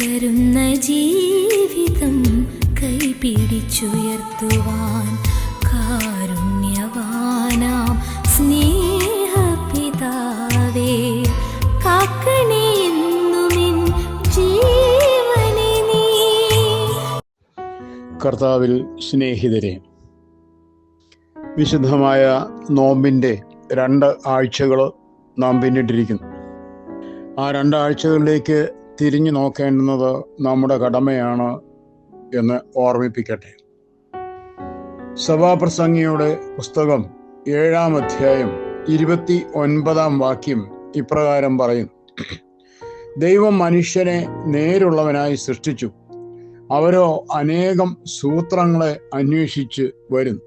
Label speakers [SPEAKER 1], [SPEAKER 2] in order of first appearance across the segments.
[SPEAKER 1] തളരുന്ന ജീവിതം കൈപിടിച്ചുയർത്തുവാൻ കാരുണ്യവാനാം സ്നേഹപിതാവേ.
[SPEAKER 2] കർത്താവിൽ സ്നേഹിതരെ വിശുദ്ധമായ നോമ്പിന്റെ രണ്ട് ആഴ്ചകൾ നാം പിന്നിട്ടിരിക്കുന്നു. ആ രണ്ട് ആഴ്ചകളിലേക്ക് തിരിഞ്ഞു നോക്കേണ്ടുന്നത് നമ്മുടെ കടമയാണ് എന്ന് ഓർമ്മിപ്പിക്കട്ടെ. സഭാപ്രസംഗിയുടെ പുസ്തകം ഏഴാം അധ്യായം ഇരുപത്തി ഒൻപതാം വാക്യം ഇപ്രകാരം പറയുന്നു ദൈവം മനുഷ്യനെ നേരുള്ളവനായി സൃഷ്ടിച്ചു. അവരോ അനേകം സൂത്രങ്ങളെ അന്വേഷിച്ച് വരുന്നു.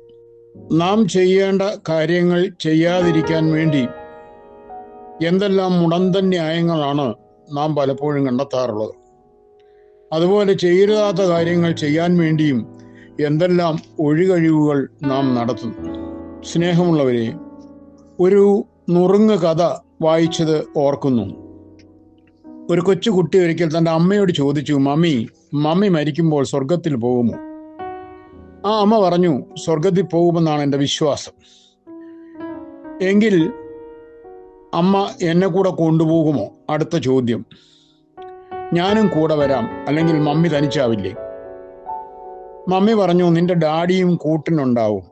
[SPEAKER 2] നാം ചെയ്യേണ്ട കാര്യങ്ങൾ ചെയ്യാതിരിക്കാൻ വേണ്ടി എന്തെല്ലാം മുടന്തൻ ന്യായങ്ങളാണ് നാം പലപ്പോഴും കണ്ടെത്താറുള്ളത്. അതുപോലെ ചെയ്യരുതാത്ത കാര്യങ്ങൾ ചെയ്യാൻ വേണ്ടിയും എന്തെല്ലാം ഒഴികഴിവുകൾ നാം നടത്തുന്നു. സ്നേഹമുള്ളവരെ ഒരു നുറുങ്ങ് കഥ വായിച്ചത് ഓർക്കുന്നു. ഒരു കൊച്ചു കുട്ടി ഒരിക്കൽ തന്റെ അമ്മയോട് ചോദിച്ചു മമ്മി മമ്മി മരിക്കുമ്പോൾ സ്വർഗത്തിൽ പോകുമോ? ആ അമ്മ പറഞ്ഞു സ്വർഗത്തിൽ പോകുമെന്നാണ് എന്റെ വിശ്വാസം. എങ്കിൽ അമ്മ എന്നെ കൂടെ കൊണ്ടുപോകുമോ? അടുത്ത ചോദ്യം. ഞാനും കൂടെ വരാം. അല്ലെങ്കിൽ മമ്മി തനിച്ചാവില്ലേ? മമ്മി പറഞ്ഞു നിന്റെ ഡാഡിയും കൂട്ടിനുണ്ടാവും.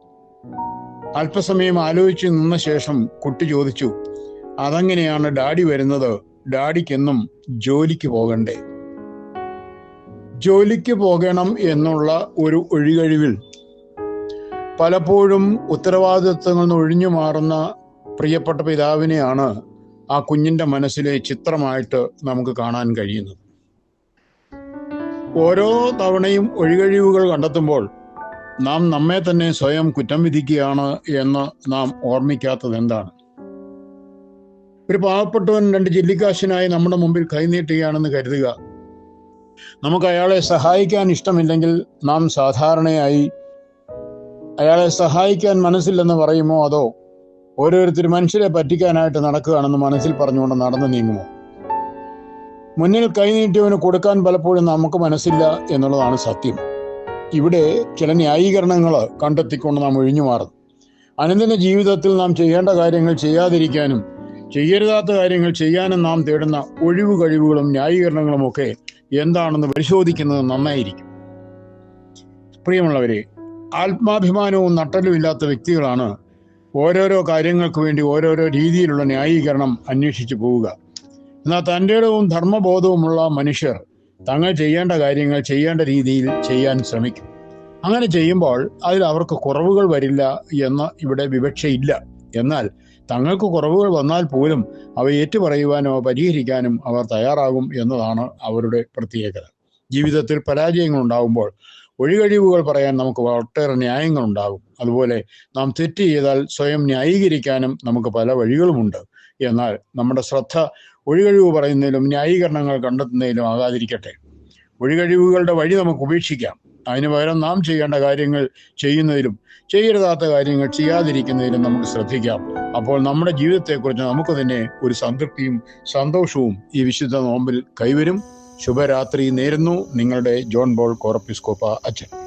[SPEAKER 2] അല്പസമയം ആലോചിച്ച് നിന്ന ശേഷം കുട്ടി ചോദിച്ചു അതങ്ങനെയാണ് ഡാഡി വരുന്നത്? ഡാഡിക്കെന്നും ജോലിക്ക് പോകണ്ടേ? ജോലിക്ക് പോകണം എന്നുള്ള ഒരു ഒഴികഴിവിൽ. പലപ്പോഴും ഉത്തരവാദിത്വങ്ങളിൽ നിന്ന് ഒഴിഞ്ഞു മാറുന്ന പ്രിയപ്പെട്ട പിതാവിനെയാണ് ആ കുഞ്ഞിന്റെ മനസ്സിലെ ചിത്രമായിട്ട് നമുക്ക് കാണാൻ കഴിയുന്നത്. ഓരോ തവണയും ഒഴികഴിവുകൾ കണ്ടെത്തുമ്പോൾ നാം നമ്മെ തന്നെ സ്വയം കുറ്റം വിധിക്കുകയാണ് എന്ന് നാം ഓർമ്മിക്കാത്തത് എന്താണ്? ഒരു പാവപ്പെട്ടവൻ രണ്ട് ജില്ലിക്കാശിനായി നമ്മുടെ മുമ്പിൽ കൈനീട്ടുകയാണെന്ന് കരുതുക. നമുക്ക് അയാളെ സഹായിക്കാൻ ഇഷ്ടമില്ലെങ്കിൽ നാം സാധാരണയായി അയാളെ സഹായിക്കാൻ മനസ്സില്ലെന്ന് പറയുമോ അതോ ഓരോരുത്തർ മനുഷ്യരെ പറ്റിക്കാനായിട്ട് നടക്കുകയാണെന്ന് മനസ്സിൽ പറഞ്ഞുകൊണ്ട് നടന്നു നീങ്ങുമോ? മുന്നിൽ കൈനീട്ടിയവന് കൊടുക്കാൻ പലപ്പോഴും നമുക്ക് മനസ്സില്ല എന്നുള്ളതാണ് സത്യം. ഇവിടെ ചില ന്യായീകരണങ്ങൾ കണ്ടെത്തിക്കൊണ്ട് നാം ഒഴിഞ്ഞു മാറുന്നു. അനുദിന ജീവിതത്തിൽ നാം ചെയ്യേണ്ട കാര്യങ്ങൾ ചെയ്യാതിരിക്കാനും ചെയ്യരുതാത്ത കാര്യങ്ങൾ ചെയ്യാനും നാം തേടുന്ന ഒഴിവ് കഴിവുകളും ന്യായീകരണങ്ങളും ഒക്കെ എന്താണെന്ന് പരിശോധിക്കുന്നത് നന്നായിരിക്കും. പ്രിയമുള്ളവരെ ആത്മാഭിമാനവും നട്ടലും ഇല്ലാത്ത വ്യക്തികളാണ് ഓരോരോ കാര്യങ്ങൾക്ക് വേണ്ടി ഓരോരോ രീതിയിലുള്ള ന്യായീകരണം അന്വേഷിച്ചു പോവുക. എന്നാൽ തന്റെ ഇടവും ധർമ്മബോധവുമുള്ള മനുഷ്യർ തങ്ങൾ ചെയ്യേണ്ട കാര്യങ്ങൾ ചെയ്യേണ്ട രീതിയിൽ ചെയ്യാൻ ശ്രമിക്കും. അങ്ങനെ ചെയ്യുമ്പോൾ അതിൽ അവർക്ക് കുറവുകൾ വരില്ല എന്ന ഇവിടെ വിവക്ഷയില്ല. എന്നാൽ തങ്ങൾക്ക് കുറവുകൾ വന്നാൽ പോലും അവ ഏറ്റുപറയുവാനോ പരിഹരിക്കാനും അവർ തയ്യാറാകും എന്നതാണ് അവരുടെ പ്രത്യേകത. ജീവിതത്തിൽ പരാജയങ്ങൾ ഉണ്ടാകുമ്പോൾ ഒഴികഴിവുകൾ പറയാൻ നമുക്ക് ഒട്ടേറെ ന്യായങ്ങളുണ്ടാകും. അതുപോലെ നാം തെറ്റ് ചെയ്താൽ സ്വയം ന്യായീകരിക്കാനും നമുക്ക് പല വഴികളുമുണ്ട്. എന്നാൽ നമ്മുടെ ശ്രദ്ധ ഒഴികഴിവ് പറയുന്നതിലും ന്യായീകരണങ്ങൾ കണ്ടെത്തുന്നതിലും ആകാതിരിക്കട്ടെ. ഒഴികഴിവുകളുടെ വഴി നമുക്ക് ഉപേക്ഷിക്കാം. അതിനു പകരം നാം ചെയ്യേണ്ട കാര്യങ്ങൾ ചെയ്യുന്നതിലും ചെയ്യരുതാത്ത കാര്യങ്ങൾ ചെയ്യാതിരിക്കുന്നതിലും നമുക്ക് ശ്രദ്ധിക്കാം. അപ്പോൾ നമ്മുടെ ജീവിതത്തെക്കുറിച്ച് നമുക്ക് തന്നെ ഒരു സംതൃപ്തിയും സന്തോഷവും ഈ വിശുദ്ധ നോമ്പിൽ കൈവരും. ശുഭരാത്രി നേരുന്നു. നിങ്ങളുടെ ജോൺ ബോൾ കോറപ്പിസ്കോപ്പ അച്ഛൻ.